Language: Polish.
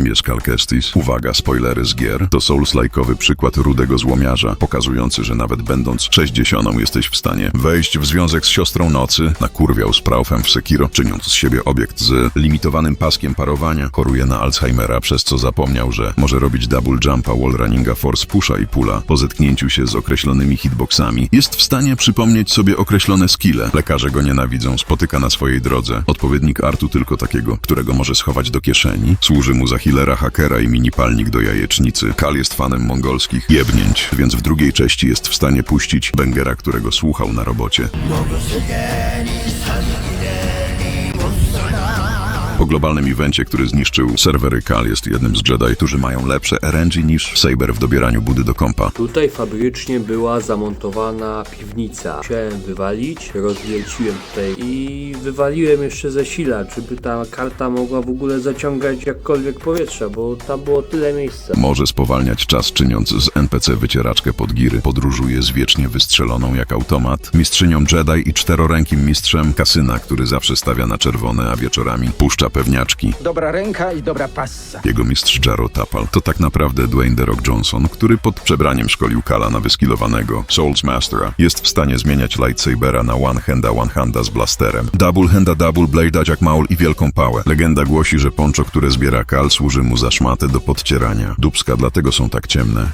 Kim jest Cal Kestis? Uwaga, spoilery z gier. To Souls-like'owy przykład rudego złomiarza, pokazujący, że nawet będąc 60 jesteś w stanie wejść w związek z siostrą nocy, nakurwiał z Praufem w Sekiro, czyniąc z siebie obiekt z limitowanym paskiem parowania, choruje na Alzheimera, przez co zapomniał, że może robić double jumpa, wall runninga, force pusha i pula. Po zetknięciu się z określonymi hitboxami jest w stanie przypomnieć sobie określone skille. Lekarze go nienawidzą, spotyka na swojej drodze. Odpowiednik artu tylko takiego, którego może schować do kieszeni. Służy mu za healera, hakera i minipalnik do jajecznicy. Kal jest fanem mongolskich jebnięć, więc w drugiej części jest w stanie puścić Bengera, którego słuchał na robocie. Po globalnym evencie, który zniszczył serwery Kal, jest jednym z Jedi, którzy mają lepsze RNG niż Saber w dobieraniu budy do kompa. Tutaj fabrycznie była zamontowana piwnica. Chciałem wywalić, rozwierciłem tutaj i wywaliłem jeszcze zasilacz, żeby ta karta mogła w ogóle zaciągać jakkolwiek powietrza, bo tam było tyle miejsca. Może spowalniać czas, czyniąc z NPC wycieraczkę pod giry. Podróżuje z wiecznie wystrzeloną jak automat. Mistrzynią Jedi i czterorękim mistrzem kasyna, który zawsze stawia na czerwone, a wieczorami puszcza pewniaczki. Dobra ręka i dobra passa. Jego mistrz Jaro Tapal to tak naprawdę Dwayne The Rock Johnson, który pod przebraniem szkolił Kala na wyskilowanego Souls Mastera. Jest w stanie zmieniać lightsabera na one handa one handa z blasterem. Double handa double blade Jack Maul i wielką pałę. Legenda głosi, że poncho, które zbiera Kal służy mu za szmatę do podcierania. Dubska dlatego są tak ciemne.